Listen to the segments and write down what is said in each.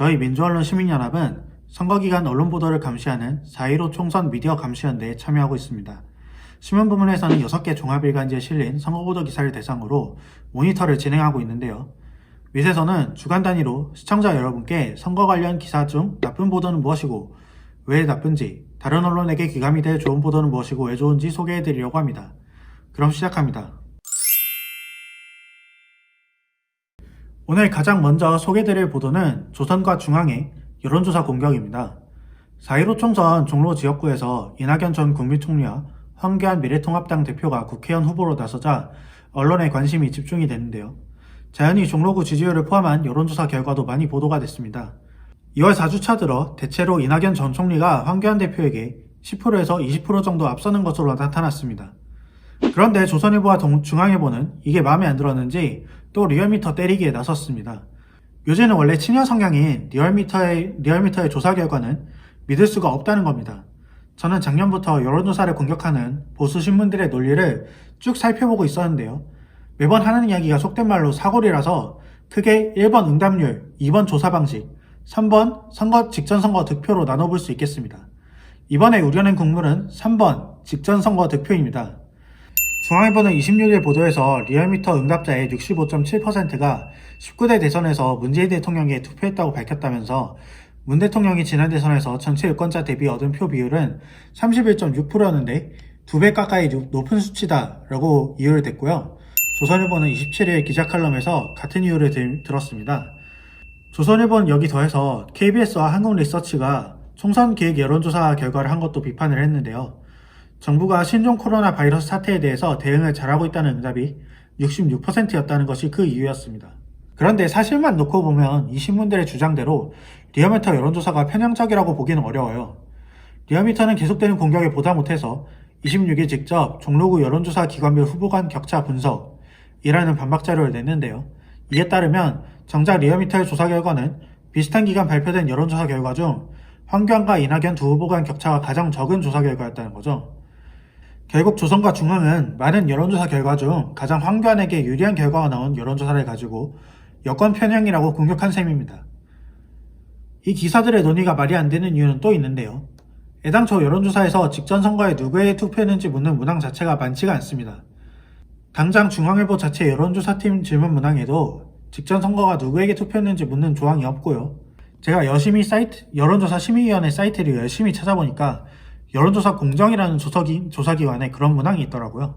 저희 민주언론 시민연합은 선거기간 언론 보도를 감시하는 4.15 총선 미디어 감시연대에 참여하고 있습니다. 신문 부문에서는 6개 종합일간지에 실린 선거보도 기사를 대상으로 모니터를 진행하고 있는데요. 밑에서는 주간 단위로 시청자 여러분께 선거 관련 기사 중 나쁜 보도는 무엇이고 왜 나쁜지, 다른 언론에게 귀감이 될 좋은 보도는 무엇이고 왜 좋은지 소개해드리려고 합니다. 그럼 시작합니다. 오늘 가장 먼저 소개드릴 보도는 조선과 중앙의 여론조사 공격입니다. 4.15 총선 종로 지역구에서 이낙연 전 국무총리와 황교안 미래통합당 대표가 국회의원 후보로 나서자 언론의 관심이 집중이 됐는데요. 자연히 종로구 지지율을 포함한 여론조사 결과도 많이 보도가 됐습니다. 2월 4주차 들어 대체로 이낙연 전 총리가 황교안 대표에게 10%에서 20% 정도 앞서는 것으로 나타났습니다. 그런데 조선일보와 동- 중앙일보는 이게 마음에 안 들었는지 또 리얼미터 때리기에 나섰습니다. 요즘은 원래 친여 성향인 리얼미터의, 리얼미터의 조사 결과는 믿을 수가 없다는 겁니다. 저는 작년부터 여론조사를 공격하는 보수 신문들의 논리를 쭉 살펴보고 있었는데요. 매번 하는 이야기가 속된 말로 사골이라서 크게 1번 응답률, 2번 조사 방식, 3번 선거 직전 선거 득표로 나눠볼 수 있겠습니다. 이번에 우려낸 국물은 3번 직전 선거 득표입니다. 중앙일보는 26일 보도에서 리얼미터 응답자의 65.7%가 19대 대선에서 문재인 대통령에 투표했다고 밝혔다면서 문 대통령이 지난 대선에서 전체 유권자 대비 얻은 표 비율은 31.6%였는데 두 배 가까이 유- 높은 수치다 라고 이유를 댔고요. 조선일보는 27일 기자 칼럼에서 같은 이유를 들, 들었습니다. 조선일보는 여기 더해서 KBS와 한국리서치가 총선 기획 여론조사 결과를 한 것도 비판을 했는데요. 정부가 신종 코로나 바이러스 사태에 대해서 대응을 잘하고 있다는 응답이 66%였다는 것이 그 이유였습니다. 그런데 사실만 놓고 보면 이 신문들의 주장대로 리얼미터 여론조사가 편향적이라고 보기는 어려워요. 리얼미터는 계속되는 공격에 보다 못해서 26일 직접 종로구 여론조사 기관별 후보 간 격차 분석이라는 반박 자료를 냈는데요. 이에 따르면 정작 리얼미터의 조사 결과는 비슷한 기간 발표된 여론조사 결과 중 황교안과 이낙연 두 후보 간 격차가 가장 적은 조사 결과였다는 거죠. 결국 조선과 중앙은 많은 여론조사 결과 중 가장 황교안에게 유리한 결과가 나온 여론조사를 가지고 여권 편향이라고 공격한 셈입니다. 이 기사들의 논의가 말이 안 되는 이유는 또 있는데요. 애당초 여론조사에서 직전 선거에 누구에게 투표했는지 묻는 문항 자체가 많지가 않습니다. 당장 중앙일보 자체 여론조사팀 질문 문항에도 직전 선거가 누구에게 투표했는지 묻는 조항이 없고요. 제가 열심히 사이트, 여론조사 심의위원회 사이트를 열심히 찾아보니까 여론조사 공정이라는 조사기, 조사기관에 그런 문항이 있더라고요.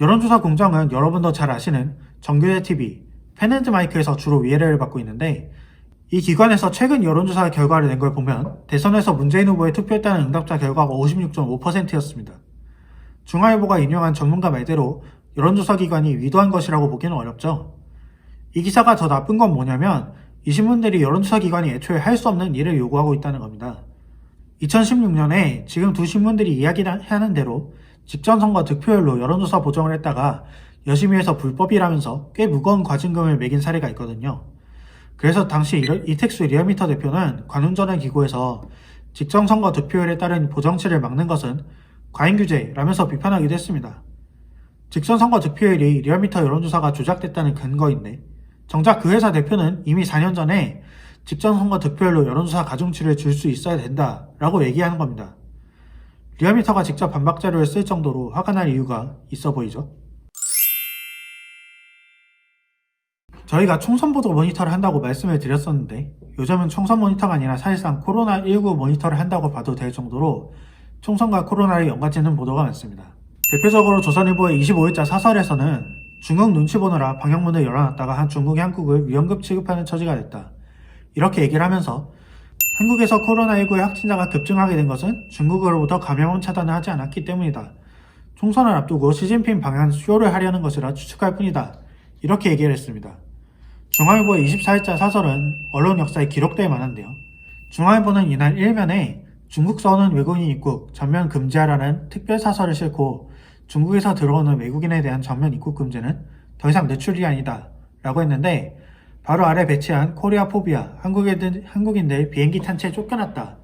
여론조사 공정은 여러분도 잘 아시는 정규제 TV, 팬앤드 마이크에서 주로 위해를 받고 있는데 이 기관에서 최근 여론조사 결과를 낸 걸 보면 대선에서 문재인 후보에 투표했다는 응답자 결과가 56.5%였습니다. 중앙일보가 인용한 전문가 말대로 여론조사 기관이 위도한 것이라고 보기는 어렵죠. 이 기사가 더 나쁜 건 뭐냐면 이 신문들이 여론조사 기관이 애초에 할 수 없는 일을 요구하고 있다는 겁니다. 2016년에 지금 두 신문들이 이야기하는 대로 직전 선거 득표율로 여론조사 보정을 했다가 여심위에서 불법이라면서 꽤 무거운 과징금을 매긴 사례가 있거든요. 그래서 당시 이- 이택수 리얼미터 대표는 관운전을 기고해서 직전 선거 득표율에 따른 보정치를 막는 것은 과잉 규제라면서 비판하기도 했습니다. 직전 선거 득표율이 리얼미터 여론조사가 조작됐다는 근거인데 정작 그 회사 대표는 이미 4년 전에 직전 선거 득표율로 여론조사 가중치를 줄 수 있어야 된다 라고 얘기하는 겁니다. 리얼미터가 직접 반박 자료를 쓸 정도로 화가 날 이유가 있어 보이죠? 저희가 총선 보도 모니터를 한다고 말씀을 드렸었는데 요즘은 총선 모니터가 아니라 사실상 코로나19 모니터를 한다고 봐도 될 정도로 총선과 코로나를 연관짓는 보도가 많습니다. 대표적으로 조선일보의 25일자 사설에서는 중국 눈치 보느라 방역문을 열어놨다가 한 중국이 한국을 위험급 취급하는 처지가 됐다. 이렇게 얘기를 하면서 한국에서 코로나19의 확진자가 급증하게 된 것은 중국으로부터 감염원 차단을 하지 않았기 때문이다. 총선을 앞두고 시진핑 방한 쇼를 하려는 것이라 추측할 뿐이다. 이렇게 얘기를 했습니다. 중앙일보의 24일자 사설은 언론 역사에 기록될 만한데요. 중앙일보는 이날 일면에 중국서 오는 외국인 입국 전면 금지하라는 특별 사설을 싣고 중국에서 들어오는 외국인에 대한 전면 입국 금지는 더 이상 내출이 아니다 라고 했는데 바로 아래 배치한 코리아 포비아 한국인들, 한국인들 비행기 탄체에 쫓겨났다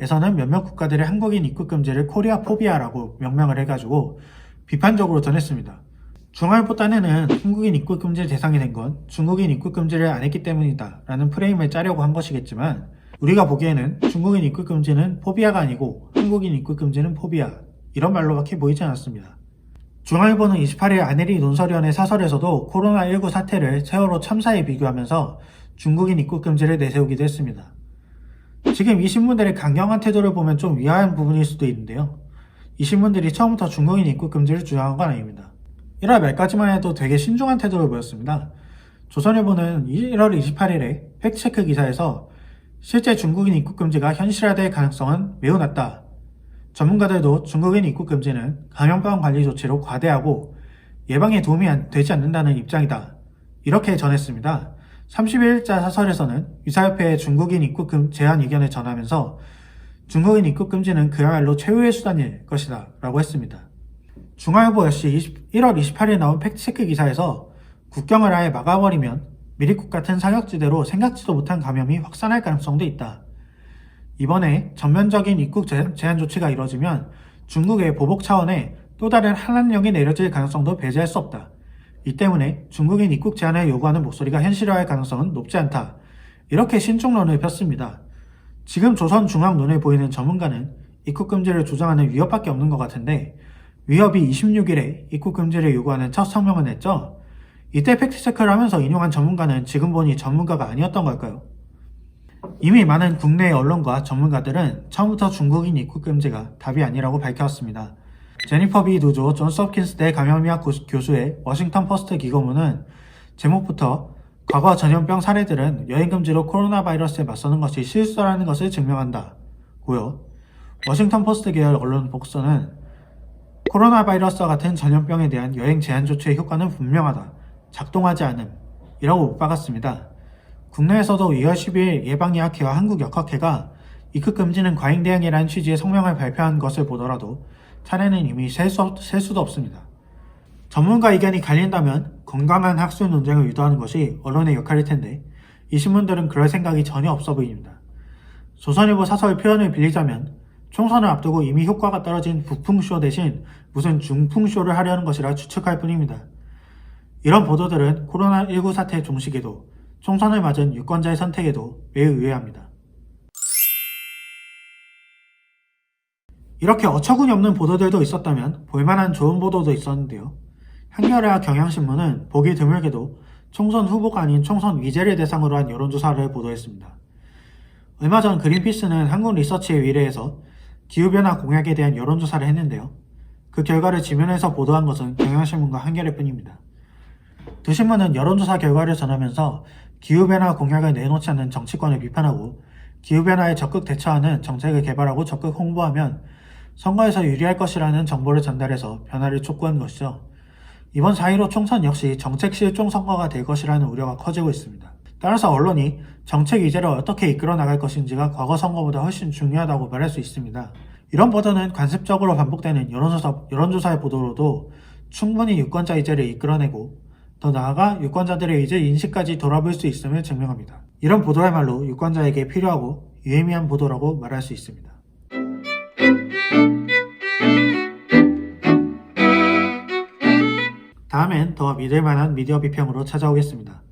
에서는 몇몇 국가들의 한국인 입국 금지를 코리아 포비아라고 명명을 해가지고 비판적으로 전했습니다. 중앙일보 딴에는 한국인 입국 금지 대상이 된 건 중국인 입국 금지를 안 했기 때문이다 라는 프레임을 짜려고 한 것이겠지만 우리가 보기에는 중국인 입국 금지는 포비아가 아니고 한국인 입국 금지는 포비아 이런 말로밖에 보이지 않았습니다. 중앙일보는 28일 아내리 논설위원회 사설에서도 코로나19 사태를 세월호 참사에 비교하면서 중국인 입국 금지를 내세우기도 했습니다. 지금 이 신문들의 강경한 태도를 보면 좀 위화한 부분일 수도 있는데요. 이 신문들이 처음부터 중국인 입국 금지를 주장한 건 아닙니다. 1월 말까지만 해도 되게 신중한 태도를 보였습니다. 조선일보는 1월 28일에 팩트체크 기사에서 실제 중국인 입국 금지가 현실화될 가능성은 매우 낮다. 전문가들도 중국인 입국 금지는 감염병 관리 조치로 과대하고 예방에 도움이 안- 되지 않는다는 입장이다. 이렇게 전했습니다. 31일자 사설에서는 유사협회의 중국인 입국 금- 제한 의견을 전하면서 중국인 입국 금지는 그야말로 최후의 수단일 것이다 라고 했습니다. 중앙일보 역시 20 1월 28일 나온 팩트체크 기사에서 국경을 아예 막아버리면 미리국 같은 사격지대로 생각지도 못한 감염이 확산할 가능성도 있다. 이번에 전면적인 입국 제- 제한 조치가 이뤄지면 중국의 보복 차원의 또 다른 한란령이 내려질 가능성도 배제할 수 없다. 이 때문에 중국인 입국 제한을 요구하는 목소리가 현실화할 가능성은 높지 않다. 이렇게 신중론을 폈습니다. 지금 조선중앙 눈에 보이는 전문가는 입국 금지를 주장하는 위협밖에 없는 것 같은데 위협이 26일에 입국 금지를 요구하는 첫 성명을 냈죠. 이때 팩트체크를 하면서 인용한 전문가는 지금 보니 전문가가 아니었던 걸까요? 이미 많은 국내 언론과 전문가들은 처음부터 중국인 입국 금지가 답이 아니라고 밝혀왔습니다. 제니퍼 비 누조 존스 홉킨스 대 감염의학 고- 교수의 워싱턴 포스트 기고문은 제목부터 과거 전염병 사례들은 여행 금지로 코로나 바이러스에 맞서는 것이 실수라는 것을 증명한다. 고요. 워싱턴 포스트 계열 언론 복서는 코로나 바이러스와 같은 전염병에 대한 여행 제한 조치의 효과는 분명하다. 작동하지 않음. 이라고 못 박았습니다. 국내에서도 2월 10일 예방의학회와 한국역학회가 입국 금지는 과잉 대응이라는 취지의 성명을 발표한 것을 보더라도 차례는 이미 셀, 수, 셀 수도 없습니다. 전문가 의견이 갈린다면 건강한 학술 논쟁을 유도하는 것이 언론의 역할일 텐데 이 신문들은 그럴 생각이 전혀 없어 보입니다. 조선일보 사설 표현을 빌리자면 총선을 앞두고 이미 효과가 떨어진 북풍쇼 대신 무슨 중풍쇼를 하려는 것이라 추측할 뿐입니다. 이런 보도들은 코로나19 사태 종식에도 총선을 맞은 유권자의 선택에도 매우 의외합니다. 이렇게 어처구니 없는 보도들도 있었다면 볼만한 좋은 보도도 있었는데요. 한겨레와 경향신문은 보기 드물게도 총선 후보가 아닌 총선 위제를 대상으로 한 여론조사를 보도했습니다. 얼마 전 그린피스는 한국 리서치의 위례에서 기후변화 공약에 대한 여론조사를 했는데요. 그 결과를 지면에서 보도한 것은 경향신문과 한겨레뿐입니다. 두 신문은 여론조사 결과를 전하면서 기후변화 공약을 내놓지 않는 정치권을 비판하고 기후변화에 적극 대처하는 정책을 개발하고 적극 홍보하면 선거에서 유리할 것이라는 정보를 전달해서 변화를 촉구한 것이죠. 이번 4.15 총선 역시 정책 실종 선거가 될 것이라는 우려가 커지고 있습니다. 따라서 언론이 정책 위제를 어떻게 이끌어 나갈 것인지가 과거 선거보다 훨씬 중요하다고 말할 수 있습니다. 이런 보도는 관습적으로 반복되는 여론조사, 여론조사의 보도로도 충분히 유권자 이제를 이끌어내고 더 나아가 유권자들의 이제 인식까지 돌아볼 수 있음을 증명합니다. 이런 보도야말로 유권자에게 필요하고 유의미한 보도라고 말할 수 있습니다. 다음엔 더 믿을 만한 미디어 비평으로 찾아오겠습니다.